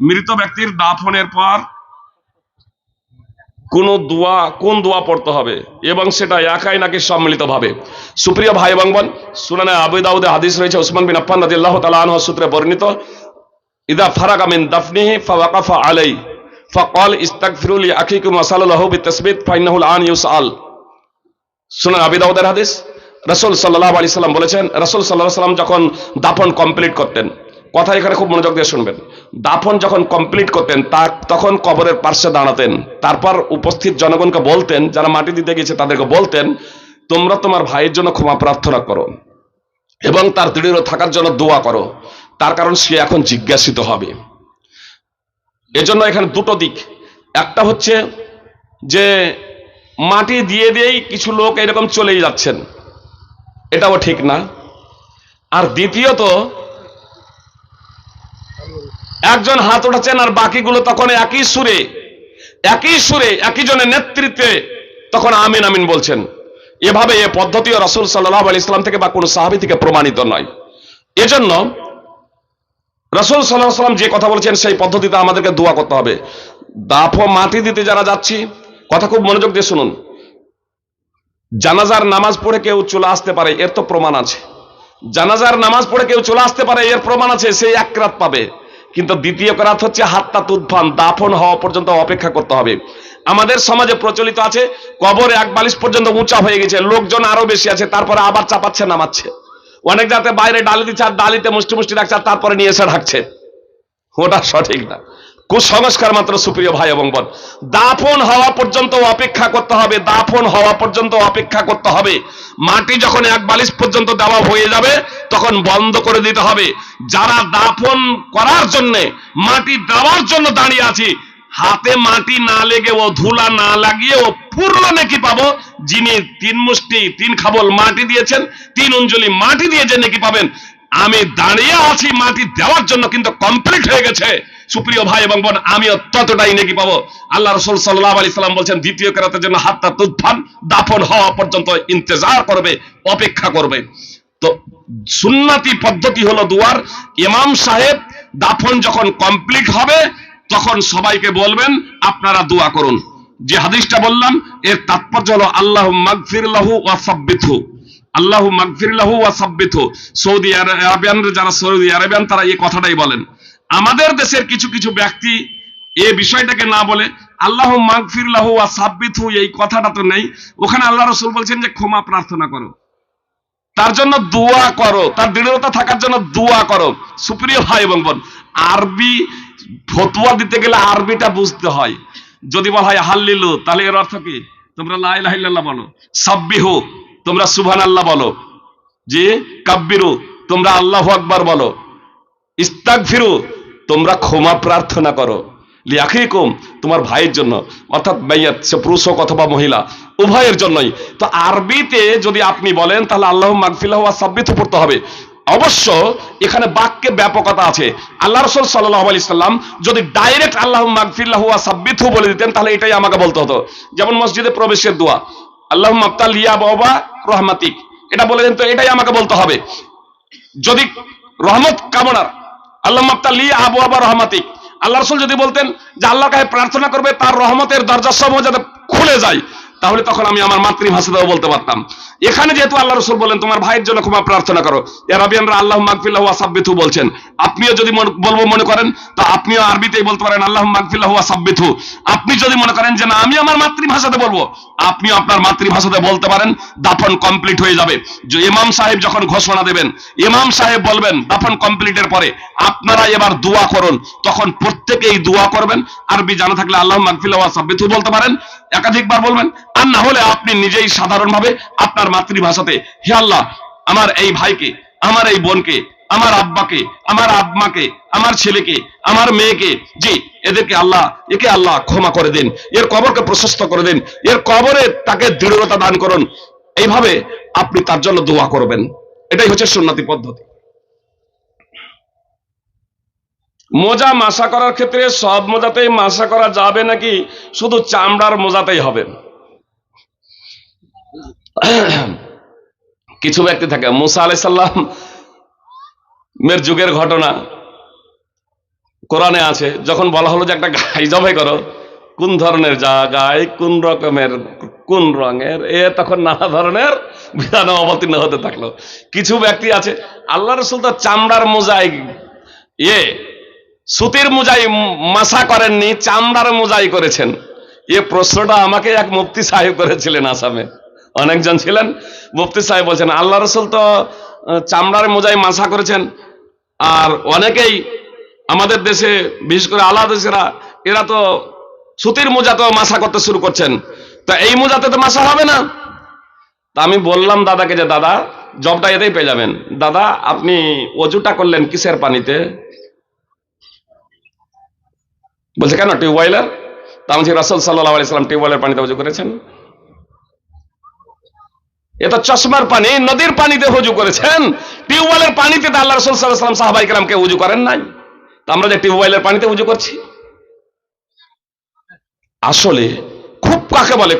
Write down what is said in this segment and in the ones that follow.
মৃত ব্যক্তির দাফনের পর কোন দোয়া কোন দোয়া পড়তে হবে? এবং সেটা একাই নাকি সম্মিলিতভাবে? সুপ্রিয় ভাই এবং বোন, সুনানে আবু দাউদে হাদিস রয়েছে, উসমান বিন আফফান রাদিয়াল্লাহু তাআলা আনহু সূত্রে বর্ণিত, ইদা ফারাগা মিন দাফনিহি ফাওয়াকাফা আলাই ফাকাল ইস্তাগফিরু লি আখিকুম ওয়াসাল্লাহু বিতাসবিত, ফাইন্নাহুল আন ইউসআল। সুনান আবি দাউদের হাদিস, রাসূল সাল্লাল্লাহু আলাইহি সাল্লাম বলেছেন, রাসূল সাল্লাল্লাহু আলাইহি সাল্লাম যখন দাফন কমপ্লিট করতেন কথা এখানে খুব মনোযোগ দিয়ে শুনবেন। দাফন যখন কমপ্লিট করতেন তা তখন কবরের পার্শ্বে দাঁড়াতেন। তারপর উপস্থিত জনগণকে বলতেন, যারা মাটি দিতে গেছে তাদেরকে বলতেন, তোমরা তোমার ভাইয়ের জন্য ক্ষমা প্রার্থনা করো এবং তার দৃঢ় থাকার জন্য দোয়া করো। তার কারণ সে এখন জিজ্ঞাসিত হবে। এজন্য এখানে দুটো দিক। একটা হচ্ছে যে মাটি দিয়ে দিয়েই কিছু লোক এরকম চলেই যাচ্ছেন। এটাও ঠিক না। আর দ্বিতীয়ত একজন হাত উঠাচ্ছেন আর বাকিগুলো তখন একই সুরে একই সুরে, একই জনের নেতৃত্বে তখন আমিন আমিন বলছেন। এভাবে এ পদ্ধতিও রাসূল সাল্লাল্লাহু আলাইহি ইসলাম থেকে বা কোনো সাহাবী থেকে প্রমাণিত নয়। এজন্য রাসূল আলাইহি সাল্লাম যে কথা বলেছেন সেই পদ্ধতিতে আমাদেরকে দোয়া করতে হবে। দাফ মাটি দিতে যারা যাচ্ছি, কথা খুব মনোযোগ দিয়ে শুনুন। জানাজার নামাজ পড়ে কেউ চলে আসতে পারে, এর তো প্রমাণ আছে। জানাজার নামাজ পড়ে কেউ চলে আসতে পারে, এর প্রমাণ আছে সেই এক রাত পাবে। কিন্তু দ্বিতীয় করাত হচ্ছে হাতটা তুৎফান দাফন হওয়া পর্যন্ত অপেক্ষা করতে হবে। আমাদের সমাজে প্রচলিত আছে, কবর এক বালিশ পর্যন্ত উঁচা হয়ে গেছে, লোকজন আরও বেশি আছে, তারপরে আবার চাপাচ্ছে, নামাচ্ছে। অনেক যাতে বাইরে ডালি দিচ্ছে আর ডালিতে মুষ্টি মুষ্টি রাখছে আর তারপরে নিয়ে এসে ঢাকছে। ওটা সঠিক না। কুসংস্কার মাত্র সুপ্রিয় ভাই এবং বোন। দাফন হওয়া পর্যন্ত অপেক্ষা করতে হবে, দাফন হওয়া পর্যন্ত অপেক্ষা করতে হবে। মাটি যখন এক বালিশ পর্যন্ত দেওয়া হয়ে যাবে, তখন বন্ধ করে দিতে হবে। যারা দাফন করার জন্য মাটি দেওয়ার জন্য দাঁড়িয়ে আছি, হাতে মাটি না লেগে ও ধুলা না লাগিয়ে ও পূর্ণ নেকি পাবো, যিনি তিন মুষ্টি, তিন খাবল মাটি দিয়েছেন, তিন অঞ্জলি মাটি দিয়ে যে নেকি পাবেন আমি দাঁড়িয়ে আছি মাটি দেওয়ার জন্য কিন্তু কমপ্লিট হয়ে গেছে। সুপ্রিয় ভাই এবং বোন, আমিও ততটাই নাকি পাবো। আল্লাহ রসুল সাল্লাহ আলি সাল্লাম বলছেন, দ্বিতীয় কেরাতের জন্য হাতটা তুৎফান দাফন হওয়া পর্যন্ত ইন্তজার করবে, অপেক্ষা করবে। তো সুন্নাতি পদ্ধতি হলো দুয়ার। ইমাম সাহেব দাফন যখন কমপ্লিট হবে, তখন সবাইকে বলবেন, আপনারা দোয়া করুন। যে হাদিসটা বললাম, এর তাৎপর্য হলো আল্লাহ মাগফির লাহু ওয়া সাব্বিথু আল্লাহ মাগফির লাহু ওয়া সাব্বিথু সৌদি আরবিয়ান যারা সৌদি আরবিয়ান, তারা এই কথাটাই বলেন। আমাদের দেশের কিছু কিছু ব্যক্তি এই বিষয়টাকে না বলে আল্লাহ মাগফির লাহু ওয়া সাব্বিথু এই কথাটা তো নেই। ওখানে আল্লাহ রসুল বলছেন যে, ক্ষমা প্রার্থনা করো। তার জন্য দোয়া করো। তার দৃঢ়তা থাকার জন্য দোয়া করো। সুপ্রিয় ভাই এবং বোন, আরবি ফতুয়া দিতে গেলে আরবিটা বুঝতে হয়। যদি বলা হয় হাল্লিলু, তাহলে এর অর্থ কি? তোমরা লা ইলাহা ইল্লাল্লাহ বলো। সাব্বিহু। তোমরা সুভান আল্লাহ বলো। জি, কাব্বিরু, তোমরা আল্লাহ আকবার বলো। ইস্তাগফিরু, তোমরা ক্ষমা প্রার্থনা করো। তোমার ভাইয়ের জন্য, অর্থাৎ মাইয়াত সে পুরুষ হোক অথবা মহিলা, উভয়ের জন্যই। তো আরবিতে যদি আপনি বলেন, তাহলে আল্লাহ মাগফিল্লাহ সাব্বিতু পড়তে হবে। অবশ্য, এখানে বাক্যে ব্যাপকতা আছে। আল্লাহ রসুল সাল্লাহ আলি সাল্লাম যদি ডাইরেক্ট আল্লাহ মাগফিল্লাহ সাব্বিতু বলে দিতেন, তাহলে এটাই আমাকে বলতে হতো। যেমন মসজিদে প্রবেশের দোয়া আল্লাহ মাক্তাল ইয়া বাবা রহমাতিক। এটা বলে দেন তো, এটাই আমাকে বলতে হবে। যদি রহমত কামনার, আল্লাহ লি আবু আবা রহমাতিক। আল্লাহ রসুল যদি বলতেন যে আল্লাহ কাছে প্রার্থনা করবে, তার রহমতের দরজা সমূহ যাতে খুলে যায়। তাহলে তখন আমি আমার মাতৃভাষাতেও বলতে পারতাম। এখানে যেহেতু আল্লাহ রসুল বলেন তোমার ভাইয়ের জন্য ক্ষমা প্রার্থনা করো। এরাবিয়ানরা আল্লাহ মাগফিল্লাহ সাব্বিথু বলছেন। আপনিও যদি বলব মনে করেন, তো আপনিও আরবিতেই বলতে পারেন, আল্লাহ মাগফিল্লাহ সাব্বিথু আপনি যদি মনে করেন যে না, আমি আমার মাতৃভাষাতে বলব, আপনিও আপনার মাতৃভাষাতে বলতে পারেন, দাফন কমপ্লিট হয়ে যাবে। যে ইমাম সাহেব যখন ঘোষণা দেবেন, ইমাম সাহেব বলবেন, দাফন কমপ্লিটের পরে আপনারা এবার দোয়া করুন, তখন প্রত্যেকেই দোয়া করবেন। আরবি জানা থাকলে আল্লাহ মাগফিল্লাহ সাব্বিথু বলতে পারেন। একাধিকবার বলবেন, আর না হলে আপনি নিজেই সাধারণভাবে আপনার মাতৃভাষাতে, হে আল্লাহ, আমার এই ভাইকে, আমার এই বোনকে, আমার আব্বাকে, আমার আব্মাকে আমার ছেলেকে, আমার মেয়েকে, জি, এদেরকে আল্লাহ, একে আল্লাহ ক্ষমা করে দিন, এর কবরকে প্রশস্ত করে দিন, এর কবরে তাকে দৃঢ়তা দান করুন। এইভাবে আপনি তার জন্য দোয়া করবেন। এটাই হচ্ছে সুন্নতি পদ্ধতি। মোজা মাসা করার ক্ষেত্রে সব মোজাতেই মাসা করা যাবে নাকি? শুধু চামড়ার মোজাতেই হবে। কিছু ব্যক্তি থাকে, মুসা আলাইসাল্লাম মের যুগের ঘটনা কোরআনে আছে, যখন বলা হলো যে একটা গাই জবাই করো, কোন ধরনের জায়গায়, কোন রকমের, কোন রঙের, এ তখন নানা ধরনের বিধান অবতীর্ণ হতে থাকল। কিছু ব্যক্তি আছে, আল্লাহ রসুল তো চামড়ার মোজাই ইয়ে সুতির মোজাই মাসা করেননি, চামড়ার মোজাই করেছেন। এ প্রশ্নটা আমাকে এক মুফতি সাহেব করেছিলেন আসামে। অনেকজন ছিলেন। মুফতি সাহেব বলছেন, আল্লাহ রসুল তো চামড়ার মোজাই মাসা করেছেন। আর অনেকেই আমাদের দেশে, বিশেষ করে আলাদা দেশেরা, এরা তো সুতির মোজা তো মাসা করতে শুরু করছেন। তা এই মোজাতে তো মাসা হবে না। তা আমি বললাম দাদাকে যে, দাদা, জবটা এতেই পেয়ে যাবেন। দাদা, আপনি অজুটা করলেন কিসের পানিতে? বলছে, কেন? টিউবওয়েলের? তা আমি রাসুল সাল্লাহ আলাইসালাম টিউবওয়েলের পানিতে অজু করেছেন। এ তো চশমার পানি, নদীর পানিতে হুজু করেছেন। টিউবওয়েলের পানিতে তো আল্লাহ রসুল সাল্লাহ সাল্লাম কালামকে উজু করেন নাই। তা আমরা যে টিউবওয়েলের পানিতে উজু করছি? আসলে খুব কাকে বলে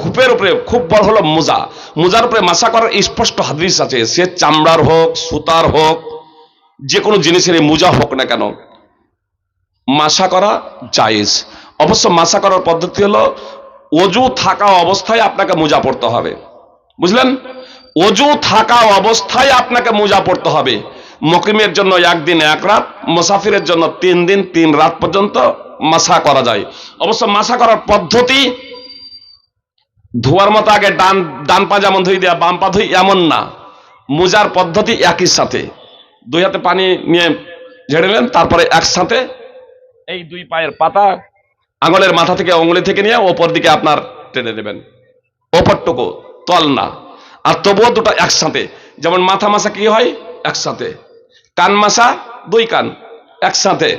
খুপের উপরে খুব বড় হলো মোজা। মোজার উপরে মাসা করার স্পষ্ট হাদিস আছে, সে চামড়ার হোক, সুতার হোক, যে কোনো জিনিসের মোজা হোক না কেন মাসা করা জায়েজ। অবশ্য মাসা করার পদ্ধতি হলো, অজু থাকা অবস্থায় আপনাকে মোজা পড়তে হবে। বুঝলেন? অজু থাকা অবস্থায় আপনাকে মোজা পড়তে হবে। মকিমের জন্য একদিন এক রাত, মুসাফিরের জন্য তিন দিন, তিন রাত পর্যন্ত মাসা করা যায়। অবশ্য মাসা করার পদ্ধতি ধোয়ার মতো আগে ডান ডান পা যেমন ধুই দেওয়া বাম পা ধুই, এমন না। মোজার পদ্ধতি একই সাথে। দুই হাতে পানি নিয়ে ঝেড়ে নেন তারপরে একসাথে এই দুই পায়ের পাতা আঙুলের মাথা থেকে অঙ্গুলি থেকে নিয়ে ওপর দিকে আপনার টেনে দেবেন। ওপরটুকু, তল না। আর তবুও দুটো একসাথে। যেমন মাথা মাসা কি হয়? একসাথে। কান মাসা, দুই কান, একসাথে।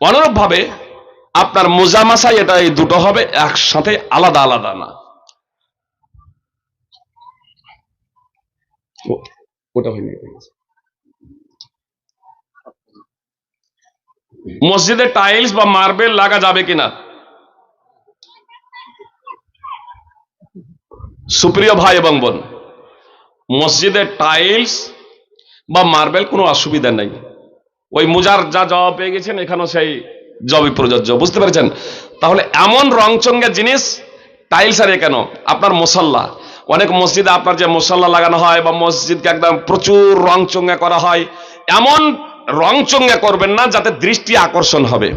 অনুরূপ ভাবে আপনার মোজা মাসা এটা, এই দুটো হবে একসাথে, আলাদা আলাদা না। ওটা হয়নি ওটা হয়েছে। মসজিদে টাইলস বা মার্বেল লাগা যাবে কিনা? সুপ্রিয় ভাই এবং বোন, মসজিদে টাইলস বা মার্বেল কোনো অসুবিধা নেই। ওই মুজার যা জবাব পেয়ে গেছেন, এখানেও সেই জবই প্রযোজ্য। বুঝতে পেরেছেন? তাহলে এমন রংচঙ্গের জিনিস টাইলস আর কেন? আপনার মশল্লা। অনেক মসজিদে আপনার যে মশল্লা লাগানো হয় বা মসজিদকে একদম প্রচুর রংচঙ্গা করা হয়, এমন রংচঙ্গা করবেন না, যাতে দৃষ্টি আকর্ষণ হবে।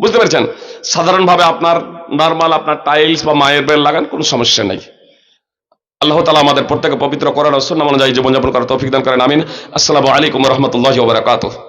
বুঝতে পেরেছেন? সাধারণভাবে আপনার নর্মাল আপনার টাইলস বা মায়ের বেল লাগান, কোনো সমস্যা নেই। আল্লাহ তালা আমাদের প্রত্যেকে পবিত্র করার সুন্নাহ অনুযায়ী জীবনযাপন করার তৌফিক দান করেন, আমিন। আসসালামু আলাইকুম রহমতুল্লাহ ওবরাকাতুহ